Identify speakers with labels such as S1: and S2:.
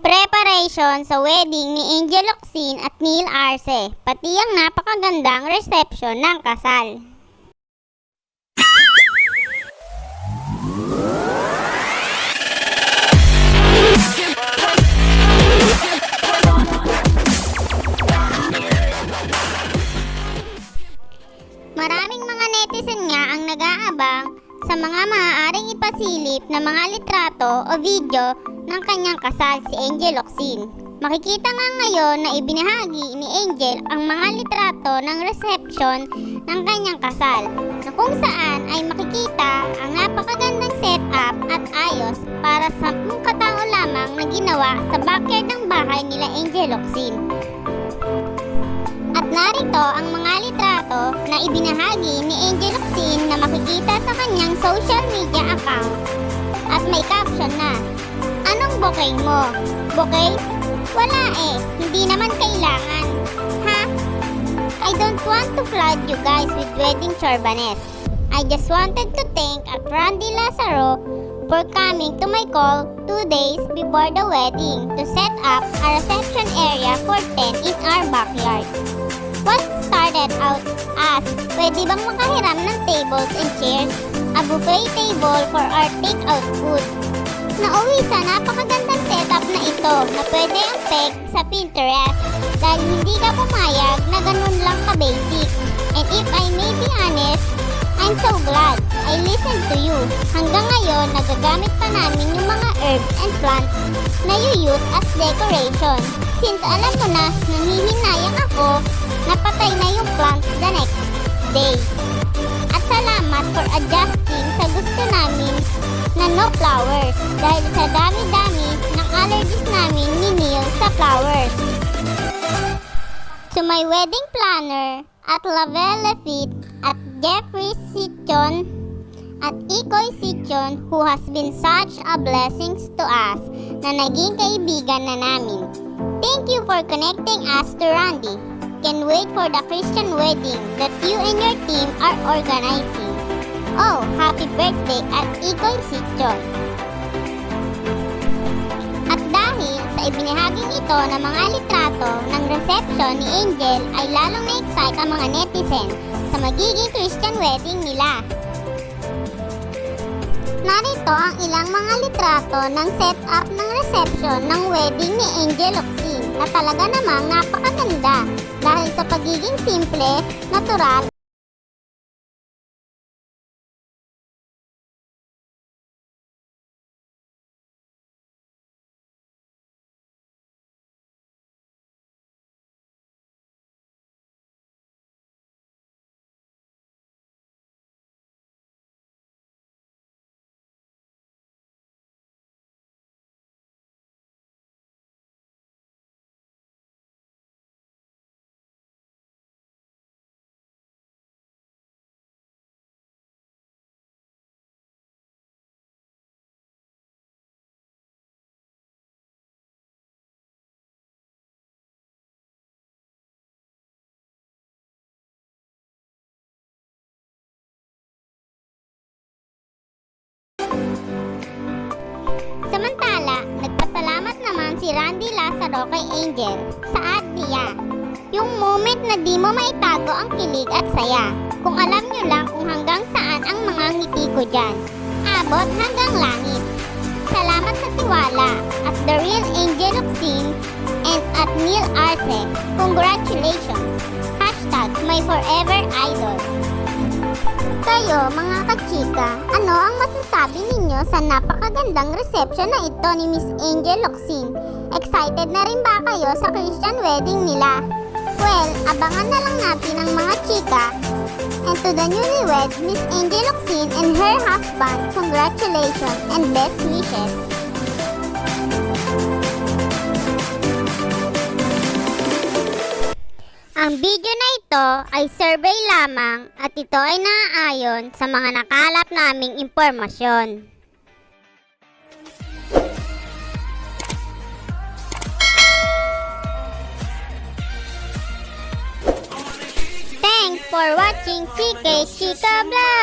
S1: Preparation sa wedding ni Angel Locsin at Neil Arce, pati ang napakagandang reception ng kasal. Ipasilip na mga litrato o video ng kanyang kasal si Angel Locsin. Makikita nga ngayon na ibinahagi ni Angel ang mga litrato ng reception ng kanyang kasal na kung saan ay makikita ang napakagandang setup at ayos para sa 10 katao lamang na ginawa sa backyard ng bahay nila Angel Locsin. At narito ang mga litrato na ibinahagi ni Angel na makikita sa kanyang social media account. At may caption na, Anong bouquet mo? Bouquet? Wala eh, hindi naman kailangan. Ha? I don't want to flood you guys with wedding chorbanes. I just wanted to thank at Randy Lazaro for coming to my call two days before the wedding to set up a reception area for 10 in our backyard. What started out as, pwede bang makahiram ng tables and chairs? A buffet table for our take-out food. Nauwi sa napakagandang setup na ito na pwede ang peg sa Pinterest dahil hindi ka pumayag na ganun lang ka-basic. And if I may be honest, I'm so glad I listened to you. Hanggang ngayon, nagagamit pa namin yung mga herbs and plants na you use as decoration. Since alam mo na, nanghihinayang ako, napatay na yung plants the next day. At salamat for adjusting sa gusto namin na no flowers dahil sa dami-dami ng allergies namin ni Neil sa flowers. To my wedding planner at Lavelle Lafitte at Jeffrey Sichon at Ikoy Sichon who has been such a blessing to us na naging kaibigan na namin. Thank you for connecting us to Randy. Can wait for the Christian wedding that you and your team are organizing. Oh, happy birthday at Ikoy Sichon. At dahil sa ibinahaging ito ng mga litrato ng reception ni Angel ay lalong na-excite ang mga netizen sa magiging Christian wedding nila. Narito ang ilang mga litrato ng setup ng reception ng wedding ni Angel Locsin na talaga namang napakaganda dahil sa pagiging simple, natural si Randy Lazaro kay Angel sa ad niya. Yung moment na di mo maitago ang kilig at saya. Kung alam nyo lang kung hanggang saan ang mga ngiti ko dyan. Abot hanggang langit. Salamat sa tiwala at the real angel of sin and at Neil Arce. Congratulations. Hashtag my forever idol. Kayo, mga kachika, ano ang masasabi ninyo sa napakagandang reception na ito ni Miss Angel Locsin? Excited na rin ba kayo sa Christian wedding nila? Well, abangan na lang natin ang mga chika. And to the newlywed, Miss Angel Locsin and her husband, congratulations and best wishes. Ang video na ito ay survey lamang at ito ay naaayon sa mga nakalap naming impormasyon. Thanks for watching CK Chika Vlog!